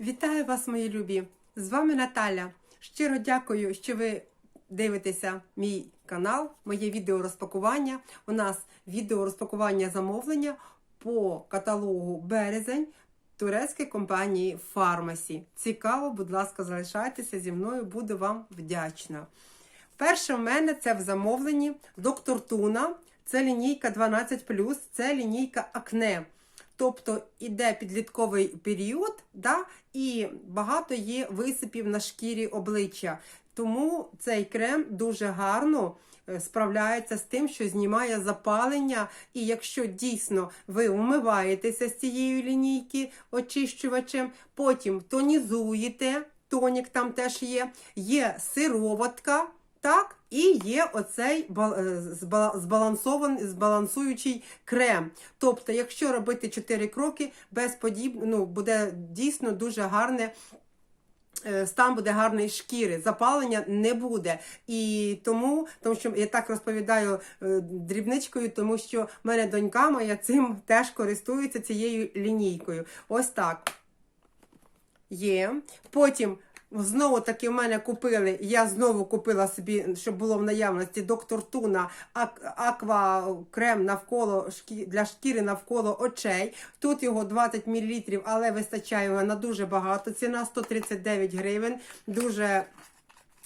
Вітаю вас, мої любі! З вами Наталя. Щиро дякую, що ви дивитеся мій канал, моє відео розпакування. У нас відео розпакування замовлення по каталогу Березень турецької компанії Фармасі. Цікаво, будь ласка, залишайтеся зі мною, буду вам вдячна. Перше в мене це в замовленні доктор Туна. Це лінійка 12, це лінійка акне. Тобто іде підлітковий період, да, і багато є висипів на шкірі обличчя. Тому цей крем дуже гарно е, справляється з тим, що знімає запалення. І якщо дійсно ви вмиваєтеся з цієї лінійки очищувачем, потім тонізуєте, тонік там теж є, є сироватка. Так, і є оцей е, збала- збалансований, збалансуючий крем. Тобто, якщо робити 4 кроки, без ну, буде дійсно дуже гарне. е, Стан буде гарної шкіри, запалення не буде. І тому, тому що я так розповідаю е, дрібничкою, тому що в мене донька моя цим теж користується цією лінійкою. Ось так. Є. Потім знову таки в мене купили. Я знову купила собі, щоб було в наявності доктор Туна ак- аква крем навколо для шкіри навколо очей. Тут його 20 мл, але вистачає його на дуже багато. Ціна 139 гривень. Дуже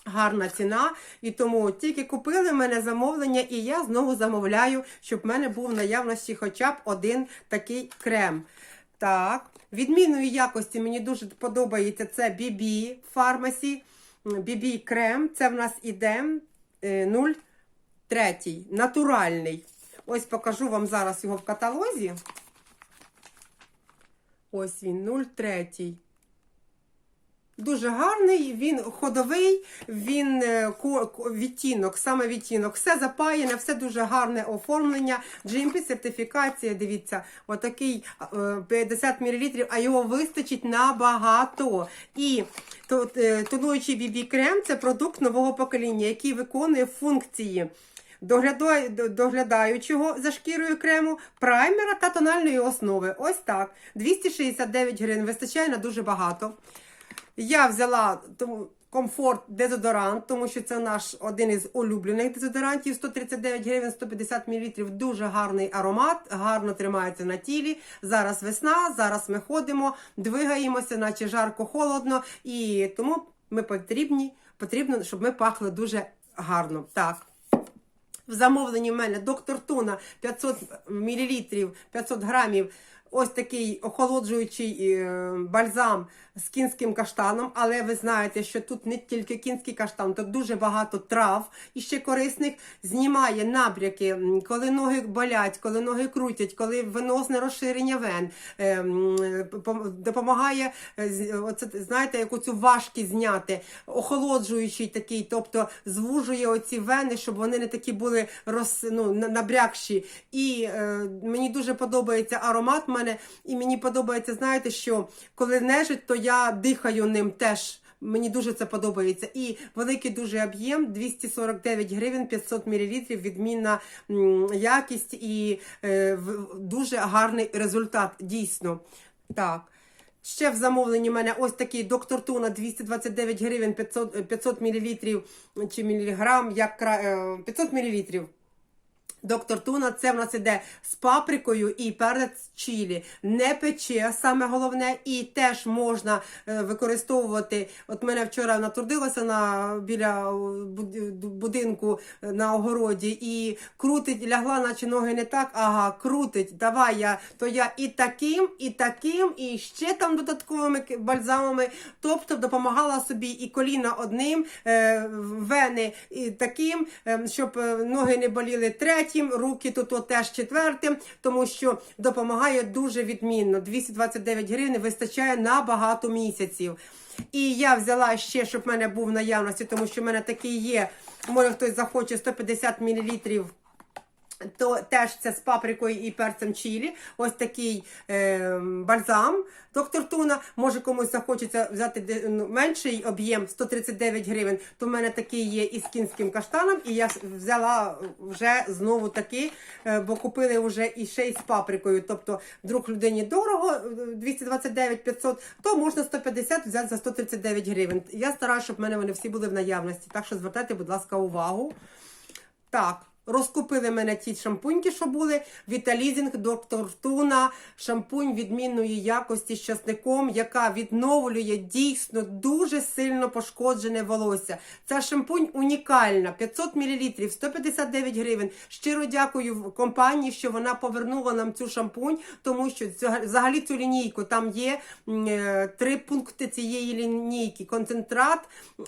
гарна ціна. І тому тільки купили в мене замовлення, і я знову замовляю, щоб в мене був в наявності хоча б один такий крем. Так, відмінної якості мені дуже подобається це BB Pharmacy, BB крем. Це в нас іде е, 0,3, натуральний. Ось покажу вам зараз його в каталозі. Ось він, 0,3. Дуже гарний, він ходовий, він е, відтінок, саме відтінок, все запаяне, все дуже гарне оформлення. GMP сертифікація, дивіться, отакий е, 50 мл, а його вистачить набагато. І е, тонуючий BB крем це продукт нового покоління, який виконує функції. Доглядаючого за шкірою крему, праймера та тональної основи. Ось так. 269 гривень. Вистачає на дуже багато. Я взяла комфорт дезодорант, тому що це наш один із улюблених дезодорантів. 139 гривень, 150 мл. Дуже гарний аромат, гарно тримається на тілі. Зараз весна, зараз ми ходимо, двигаємося, наче жарко, холодно, і тому ми потрібні, потрібно, щоб ми пахли дуже гарно. Так. В замовленні в мене доктор Туна 500 мл, 500 грамів. Ось такий охолоджуючий е, бальзам з кінським каштаном. Але ви знаєте, що тут не тільки кінський каштан, тут дуже багато трав і ще корисних. Знімає набряки, коли ноги болять, коли ноги крутять, коли венозне розширення вен. е, Допомагає, е, оце, знаєте, яку цю важкість зняти. Охолоджуючий такий, тобто звужує оці вени, щоб вони не такі були роз, ну, набрякші. І е, мені дуже подобається аромат мене, і мені подобається, знаєте, що коли нежить, то я дихаю ним теж. Мені дуже це подобається. І великий дуже об'єм 249 гривень 500 мл, відмінна якість і е, дуже гарний результат, дійсно. Так. Ще в замовленні в мене ось такий доктор Туна 229 гривень 500, 500 мл чи міліграм, як е, 500 мл. Доктор Туна, це в нас іде з паприкою і перець чилі. Не пече, саме головне, і теж можна е, використовувати. От мене вчора натрудилася на біля е, будинку е, на огороді і крутить, лягла, наче ноги не так. Ага, крутить. Давай я, то я і таким, і таким, і ще там додатковими бальзамами. Тобто допомагала собі і коліна одним, вени і таким, е, щоб ноги не боліли третім, руки тут от теж четвертим, тому що допомагає дуже відмінно. 229 гривень вистачає на багато місяців. І я взяла ще, щоб в мене був наявності, тому що в мене такий є. Може хтось захоче 150 мл то теж це з паприкою і перцем чилі. Ось такий е, бальзам. Доктор Туна, може комусь захочеться взяти ну, менший об'єм 139 гривень. То в мене такий є із кінським каштаном, і я взяла вже знову такий, е, бо купили вже і ще й з паприкою. Тобто, вдруг людині дорого е, 229 500, то можна 150 взяти за 139 гривень. Я стараюся, щоб в мене вони всі були в наявності. Так що звертайте, будь ласка, увагу. Так, розкупили мене ті шампуньки, що були. Віталізінг, доктор Туна, шампунь відмінної якості з часником, яка відновлює дійсно дуже сильно пошкоджене волосся. Ця шампунь унікальна, 500 мл, 159 гривень. Щиро дякую компанії, що вона повернула нам цю шампунь, тому що взагалі цю лінійку там є е, три пункти цієї лінійки. Концентрат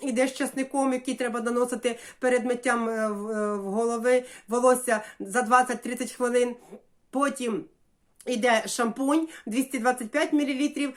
іде з часником, який треба наносити перед миттям е, е, в голови волосся за 20-30 хвилин. Потім Іде шампунь 225 мл,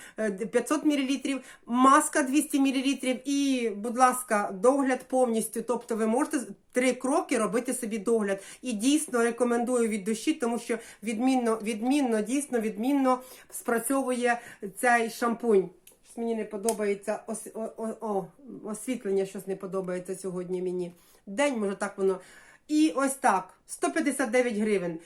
500 мл, маска 200 мл і, будь ласка, догляд повністю. Тобто ви можете три кроки робити собі догляд. І дійсно рекомендую від душі, тому що відмінно, відмінно, дійсно відмінно спрацьовує цей шампунь. Мені не подобається ос, о, о, о, освітлення, щось не подобається сьогодні мені. День, може так воно. І ось так, 159 гривень.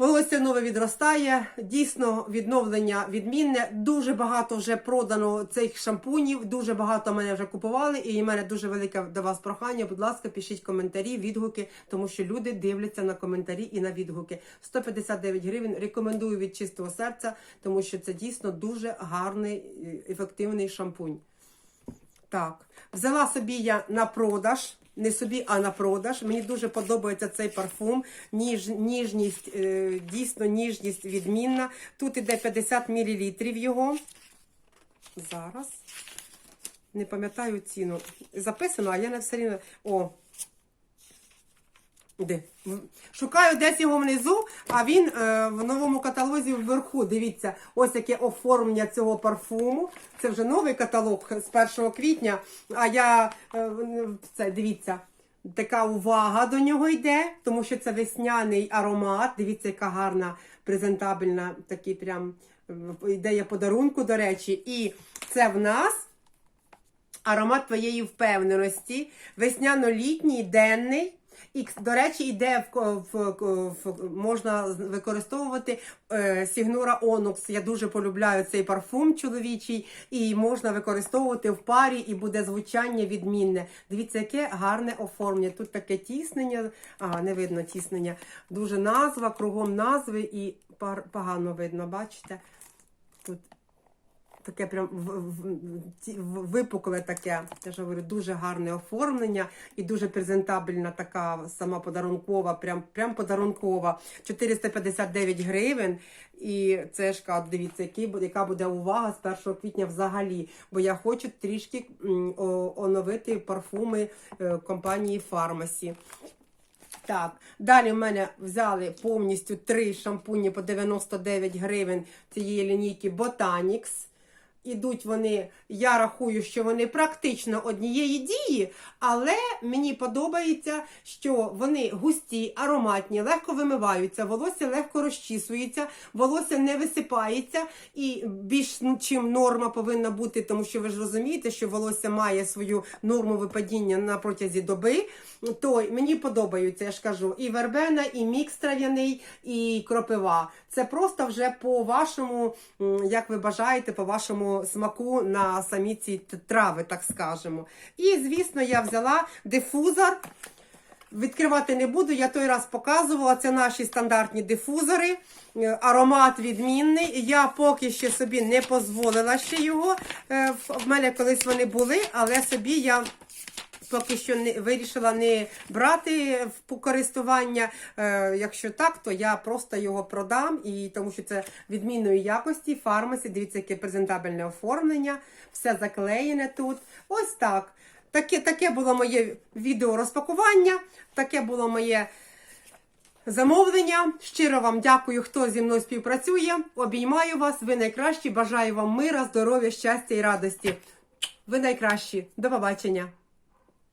Волосся нове відростає, дійсно відновлення відмінне. Дуже багато вже продано цих шампунів, дуже багато мене вже купували, і в мене дуже велике до вас прохання. Будь ласка, пишіть коментарі, відгуки, тому що люди дивляться на коментарі і на відгуки. 159 гривень. Рекомендую від чистого серця, тому що це дійсно дуже гарний е, ефективний шампунь. Так, взяла собі я на продаж. Не собі, а на продаж. Мені дуже подобається цей парфум. Ніж, ніжність, е, дійсно ніжність відмінна. Тут іде 50 мл його. Зараз. Не пам'ятаю ціну. Записано, а я не все рівно. О. Де? Шукаю десь його внизу, а він е, в новому каталозі вверху. Дивіться, ось яке оформлення цього парфуму. Це вже новий каталог з 1 квітня. А я е, це дивіться. Така увага до нього йде, тому що це весняний аромат. Дивіться, яка гарна, презентабельна, такий прям е, ідея подарунку, до речі. І це в нас аромат твоєї впевненості, весняно-літній, денний. І, до речі, йде в, в, в можна використовувати е, Сігнура Онукс. Я дуже полюбляю цей парфум чоловічий, і можна використовувати в парі, і буде звучання відмінне. Дивіться, яке гарне оформлення. Тут таке тіснення, а не видно тіснення. Дуже назва, кругом назви, і пар- погано видно, бачите? Тут таке прям випукле таке, я ж говорю, дуже гарне оформлення і дуже презентабельна така сама подарункова, прям, прям подарункова. 459 гривень. І це ж дивіться, який яка буде увага з 1 квітня взагалі. Бо я хочу трішки оновити парфуми е, компанії Фармасі. Так, далі в мене взяли повністю три шампуні по 99 гривень цієї лінійки Botanix. Ідуть вони, я рахую, що вони практично однієї дії, але мені подобається, що вони густі, ароматні, легко вимиваються, волосся легко розчісується, волосся не висипається і більш чим норма повинна бути, тому що ви ж розумієте, що волосся має свою норму випадіння на протязі доби. То мені подобаються, я ж кажу, і вербена, і мікс трав'яний, і кропива. Це просто вже по вашому, як ви бажаєте, по вашому смаку на самі ці трави, так скажемо. І, звісно, я взяла дифузор. Відкривати не буду, я той раз показувала. Це наші стандартні дифузори. Е, Аромат відмінний. Я поки ще собі не дозволила ще його. Е, В в мене колись вони були, але собі я поки що не вирішила не брати в користування. Е, якщо так, то я просто його продам, і тому що це відмінної якості. Фармасі, дивіться, яке презентабельне оформлення, все заклеєне тут. Ось так. Таке, таке було моє відео розпакування, таке було моє замовлення. Щиро вам дякую, хто зі мною співпрацює. Обіймаю вас. Ви найкращі. Бажаю вам мира, здоров'я, щастя і радості. Ви найкращі. До побачення.